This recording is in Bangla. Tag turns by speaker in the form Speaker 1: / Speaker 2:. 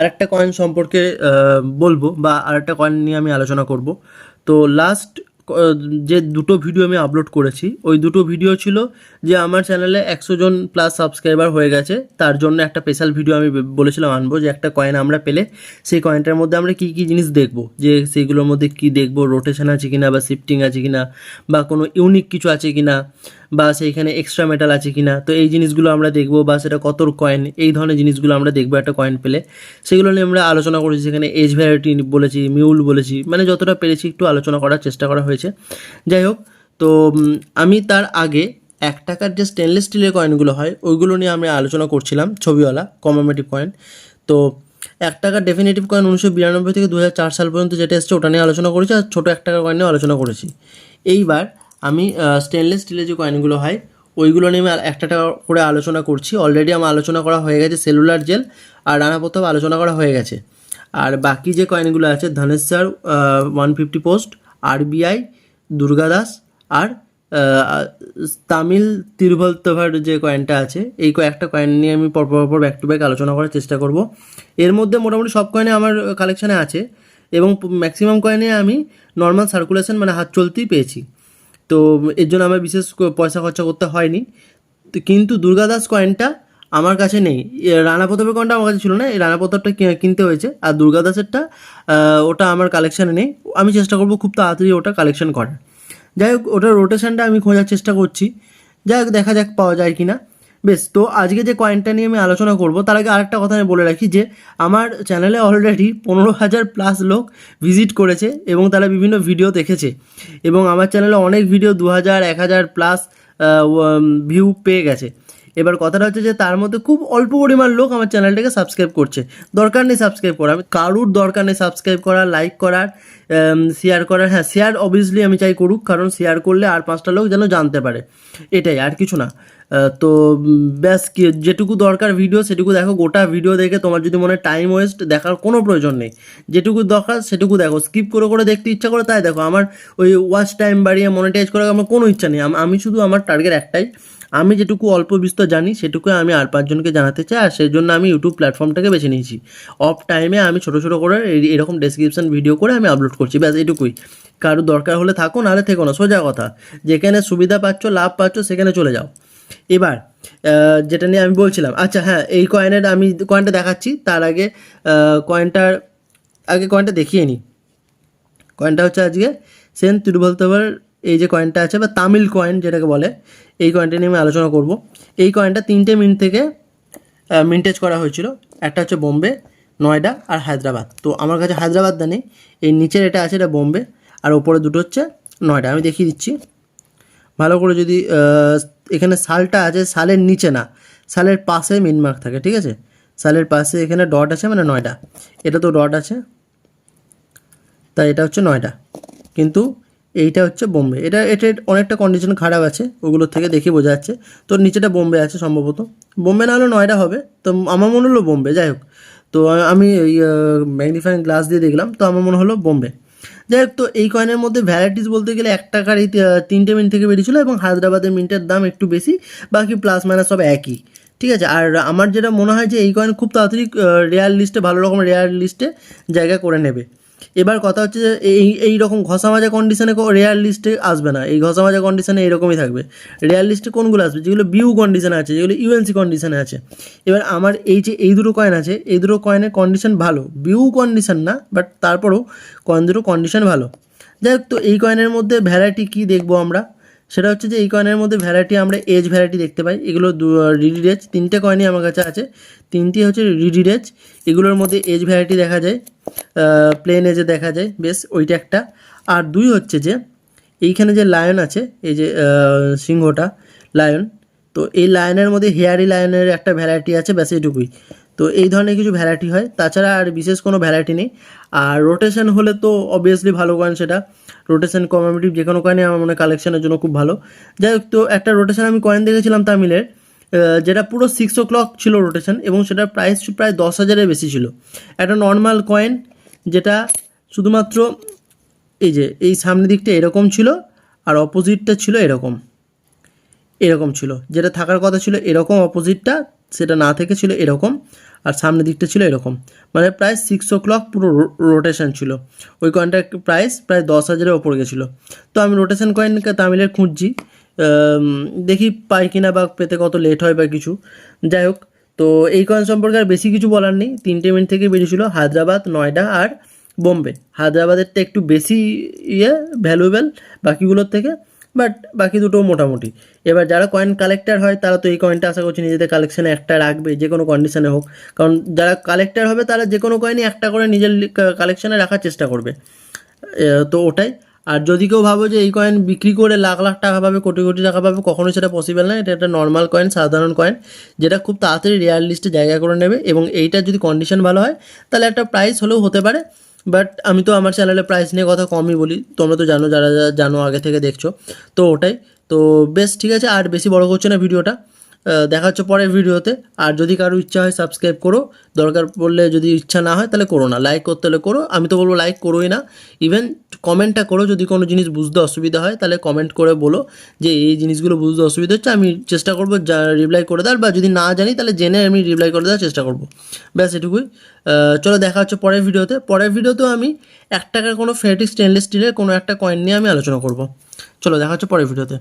Speaker 1: আরেকটা কয়েন সম্পর্কে বলব বা আরেকটা কয়েন নিয়ে আমি আলোচনা করব। তো লাস্ট যে দুটো ভিডিও আমি আপলোড করেছি, ওই দুটো ভিডিও ছিল যে আমার চ্যানেলে একশো জন প্লাস সাবস্ক্রাইবার হয়ে গেছে। তার জন্য একটা স্পেশাল ভিডিও আমি বলেছিলাম আনব যে একটা কয়েন আমরা পেলে সেই কয়েনটার মধ্যে আমরা কী কী জিনিস দেখব? যে সেইগুলোর মধ্যে কী দেখব? রোটেশন আছে কিনা বা শিফটিং আছে কিনা বা কোনো ইউনিক কিছু আছে কিনা? বা সেইখানে এক্সট্রা মেটাল আছে কিনা, তো এই জিনিসগুলো আমরা দেখব বা সেটা কত কয়েন এই ধরনের জিনিসগুলো আমরা দেখব একটা কয়েন পেলে। সেগুলো নিয়ে আমরা আলোচনা করেছি সেখানে এজ ভ্যারাইটি বলেছি মিউল বলেছি মানে যতটা পেরেছি একটু আলোচনা করার চেষ্টা করা হয়েছে। যাই হোক, তো আমি তার আগে এক টাকার যে স্টেনলেস স্টিলের কয়েনগুলো হয়, ওইগুলো নিয়ে আমি আলোচনা করছিলাম, ছবিওয়ালা কমেমেটিভ কয়েন তো, এক টাকার ডেফিনেটিভ কয়েন উনিশশো বিরানব্বই থেকে দু সাল পর্যন্ত যেটা এসছে, ওটা নিয়ে আলোচনা করেছি আর ছোটো এক টাকার কয়েন নিয়ে আলোচনা করেছি। এইবার আমি স্টেনলেস স্টিলের যে কয়েনগুলো হয় ওইগুলো নিয়ে আমি আর একটা করে আলোচনা করছি। অলরেডি আমার আলোচনা করা হয়ে গেছে সেলুলার জেল আর রানা প্রতাপ আলোচনা করা হয়ে গেছে। আর বাকি যে কয়েনগুলো আছে Dhaneshwar one fifty post RBI Durgadas আর আহ, তামিল তিরুভলতভার যে কয়েনটা আছে এই কয়েকটা কয়েন নিয়ে আমি পরপর পর ব্যাক টু ব্যাক আলোচনা করার চেষ্টা করব। এর মধ্যে মোটামুটি সব কয়েনে আমার কালেকশানে আছে এবং ম্যাক্সিমাম কয়েনে আমি নর্মাল সার্কুলেশন মানে হাত চলতেই পেয়েছি। তো এর জন্য আমার বিশেষ পয়সা খরচা করতে হয়নি। তো কিন্তু দুর্গাদাস কয়েনটা আমার কাছে নেই। রানা প্রতাপের কয়েনটা আমার কাছে ছিল না, এই রানা প্রতাপটা কিনতে হয়েছে। আর দুর্গাদাসেরটা ওটা আমার কালেকশানে নেই। আমি চেষ্টা করব খুব তাড়াতাড়ি ওটা কালেকশান করার। যাই হোক, ওটার রোটেশানটা আমি খোঁজার চেষ্টা করছি। যাই হোক, দেখা যাক পাওয়া যায় কি না বেশ, তো আজকে যে কয়েনটা নিয়ে আমি আলোচনা করব, তার আগে আরেকটা কথা আমি বলে রাখি যে, আমার চ্যানেলে অলরেডি পনেরো হাজার প্লাস লোক ভিজিট করেছে এবং তারা বিভিন্ন ভিডিও দেখেছে। এবং আমার চ্যানেলে অনেক ভিডিও দু হাজার, এক হাজার প্লাস ভিউ পেয়ে গেছে। এবার কথাটা হচ্ছে যে, তার মধ্যে খুব অল্প পরিমাণ লোক আমার চ্যানেলটাকে সাবস্ক্রাইব করছে। দরকার নেই সাবস্ক্রাইব করা আমি কারুর দরকার নেই সাবস্ক্রাইব করার লাইক করার শেয়ার করার হ্যাঁ শেয়ার অবভিয়াসলি আমি চাই করুক, কারণ শেয়ার করলে আর পাঁচটা লোক যেন জানতে পারে। এটাই, আর কিছু না। তো ব্যাস, কি, যেটুকু দরকার ভিডিও সেটুকু দেখো। গোটা ভিডিও দেখে তোমার যদি মনে টাইম ওয়েস্ট দেখার কোনো প্রয়োজন নেই। যেটুকু দরকার, সেটুকু দেখো। স্কিপ করে করে দেখতে ইচ্ছা করে, তাই দেখো। আমার ওই ওয়াচ টাইম বাড়িয়ে মনিটাইজ করার আমার কোনো ইচ্ছা নেই। আমি শুধু আমার টার্গেট একটাই। আমি যেটুকু অল্প বিস্তর জানি, সেটুকু আমি আর পাঁচজনকে জানাতে চাই, আর সেই জন্য আমি ইউটিউব প্ল্যাটফর্মটাকে বেছে নিয়েছি। অফ টাইমে আমি ছোটো ছোটো করে এরকম ডেসক্রিপশন ভিডিও করে আমি আপলোড করছি। ব্যাস, এটুকুই। কারও দরকার হলে থাকো, নাহলে থেকো না। সোজা কথা। যেখানে সুবিধা পাচ্ছ, লাভ পাচ্ছ, সেখানে চলে যাও। এবার যেটা নিয়ে আমি বলছিলাম আচ্ছা হ্যাঁ এই কয়েনের আমি কয়েনটা দেখাচ্ছি, তার আগে কয়েনটার আগে কয়েনটা দেখিয়ে নিই কয়েনটা হচ্ছে আজকে সেন তিরুবলতবার এই যে কয়েনটা আছে বা তামিল কয়েন যেটাকে বলে, এই কয়েনটা নিয়ে আমি আলোচনা করব। এই কয়েনটা তিনটে মিনিট থেকে মিন্টেজ করা হয়েছিল। একটা হচ্ছে বোম্বে, নয়ডা আর হায়দ্রাবাদ। তো আমার কাছে হায়দ্রাবাদটা নেই এই নিচের এটা আছে, এটা বোম্বে, আর ওপরে দুটো হচ্ছে নয়ডা। আমি দেখিয়ে দিচ্ছি। ভালো করে যদি এখানে সালটা আছে, সালের নিচে না। সালের পাশে মিনমার্ক থাকে, ঠিক আছে? সালের পাশে এখানে ডট আছে মানে নয়টা এটা তো ডট আছে। তাই এটা হচ্ছে নয়টা কিন্তু এইটা হচ্ছে বোম্বে। এটা এটা অনেকটা কন্ডিশন খারাপ আছে ওগুলোর থেকে দেখে বোঝা যাচ্ছে। তো নিচেটা বোম্বে আছে সম্ভবত। বোম্বে না হলে নয়টা হবে। তো আমার মনে হলো বোম্বে, যাই হোক। তো আমি ম্যাগনিফাইং গ্লাস দিয়ে দেখলাম। তো আমার মনে হলো বোম্বে। যাই হোক, তো এই কয়েনের মধ্যে ভ্যারাইটিস বলতে গেলে এক টাকার এই তিনটে মিন থেকে বেরিয়েছিল এবং হায়দ্রাবাদের মিন্টের দাম একটু বেশি, বাকি প্লাস মাইনাস সব একই। ঠিক আছে? আর আমার যেটা মনে হয় যে এই কয়েন খুব তাড়াতাড়ি রেয়ার লিস্টে ভালো রকম রেয়ার লিস্টে জায়গা করে নেবে। এবার কথা হচ্ছে যে এই এই রকম ঘষা মাজা কন্ডিশনে রেয়ার লিস্টে আসবে না। এই ঘষা মাজা কন্ডিশনে এরকমই থাকবে। রেয়ার লিস্টে কোনগুলো আসবে? যেগুলো বিউ কন্ডিশনে আছে, যেগুলো ইউএনসি কন্ডিশনে আছে। এবার আমার এই যে, এই দুটো কয়েন আছে, এই দুটো কয়েনের কন্ডিশন ভালো। বিউ কন্ডিশন না বাট তারপরেও কয়েন দুটো কন্ডিশন ভালো। যাই হোক, তো এই কয়েনের মধ্যে ভ্যারাইটি কী দেখব আমরা? সেটা হচ্ছে যে এই কয়েনের মধ্যে ভ্যারাইটি আমরা এজ ভ্যারাইটি দেখতে পাই। এগুলো রিডি রেজ তিনটে কয়েনই আমার কাছে আছে। তিনটি হচ্ছে রিডি রেজ এগুলোর মধ্যে এজ ভ্যারাইটি দেখা যায় প্লেন এজে দেখা যায়। বেশ, ওইটা একটা। আর দুই হচ্ছে যে, এইখানে যে লায়ন আছে, এই যে সিংহটা লায়ন তো এই লায়নের মধ্যে হেয়ারি লায়নের একটা ভ্যারাইটি আছে, ব্যাস এইটুকুই। তো এই ধরনের কিছু ভ্যারাইটি হয়। তাছাড়া আর বিশেষ কোনো ভ্যারাইটি নেই। আর রোটেশন হলে তো অবভিয়াসলি ভালো কয়েন সেটা। রোটেশন কমেমেটিভ যে কোনো কয়েনই আমার মনে কালেকশনের জন্য খুব ভালো। যাই হোক, তো একটা রোটেশন আমি কয়েন দেখেছিলাম তামিলের যেটা পুরো সিক্স ও ক্লক ছিল রোটেশন এবং সেটার প্রাইস প্রায় দশ হাজারের বেশি ছিল। একটা নর্মাল কয়েন যেটা শুধুমাত্র এই যে, এই সামনের দিকটা এরকম ছিল আর অপোজিটটা ছিল এরকম। এরকম ছিল। যেটা থাকার কথা ছিল এরকম অপোজিটটা সেটা না থেকে ছিল এরকম, আর সামনের দিকটা ছিল এরকম। মানে প্রায় সিক্স ও ক্লক পুরো রোটেশন ছিল। ওই কয়েনটার প্রাইস প্রায় দশ হাজারের ওপর গেছিল। তো আমি রোটেশন কয়েনকে তামিলের খুঁজছি দেখি পাই কিনা বা পেতে কত লেট হয় বা কিছু। যাই হোক, তো এই কয়েন সম্পর্কে আর বেশি কিছু বলার নেই। তিনটে মিনিট থেকে বেরিয়েছিল হায়দ্রাবাদ, নয়ডা আর বোম্বে। হায়দ্রাবাদেরটা একটু বেশি ইয়ে ভ্যালুয়েবল বাকিগুলোর থেকে। বাট বাকি দুটো মোটামুটি। এবার যারা কয়েন কালেক্টার হয়, তারা তো এই কয়েনটা আশা করছি নিজেদের কালেকশানে একটা রাখবে, যে কোনো কন্ডিশনে হোক। কারণ যারা কালেক্টর হবে, তারা যে কোনো কয়েনই একটা করে নিজের কালেকশানে রাখার চেষ্টা করবে। তো ওটাই। আর যদি কেউ ভাবো যে এই কয়েন বিক্রি করে লাখ লাখ টাকা পাবে, কোটি কোটি টাকা পাবে, কখনোই সেটা পসিবল না। এটা একটা নর্মাল কয়েন সাধারণ কয়েন যেটা খুব তাড়াতাড়ি রেয়ার লিস্টে জায়গা করে নেবে এবং এইটার যদি কন্ডিশন ভালো হয়, তাহলে একটা প্রাইস হলেও হতে পারে। বাট আমি তো আমার চ্যানেলে প্রাইস নিয়ে কথা কমই বলি। তোমরা তো জানো, যারা জানো, আগে থেকে দেখছ। তো ওটাই। তো বেশ, ঠিক আছে। আর বেশি বড় করছে না ভিডিওটা দেখা হচ্ছে পরের ভিডিওতে। আর যদি কারও ইচ্ছা হয় সাবস্ক্রাইব করো। দরকার পড়লে যদি ইচ্ছা না হয় তাহলে করো না। লাইক করতে হলে করো। আমি তো বলব লাইক করোই না। ইভেন কমেন্টটা করো। যদি কোনো জিনিস বুঝতে অসুবিধা হয় তাহলে কমেন্ট করে বলো যে এই জিনিসগুলো বুঝতে অসুবিধা হচ্ছে, আমি চেষ্টা করব রিপ্লাই করে দেওয়ার। বা যদি না জানি তাহলে জেনে আমি রিপ্লাই করে দেওয়ার চেষ্টা করব। ব্যাস এটুকুই। চলো দেখা হচ্ছে পরের ভিডিওতে। পরের ভিডিওতেও আমি এক টাকার কোনো ফেটিক স্টেনলেস স্টিলের কোনো একটা কয়েন নিয়ে আমি আলোচনা করব। চলো দেখা হচ্ছে পরের ভিডিওতে।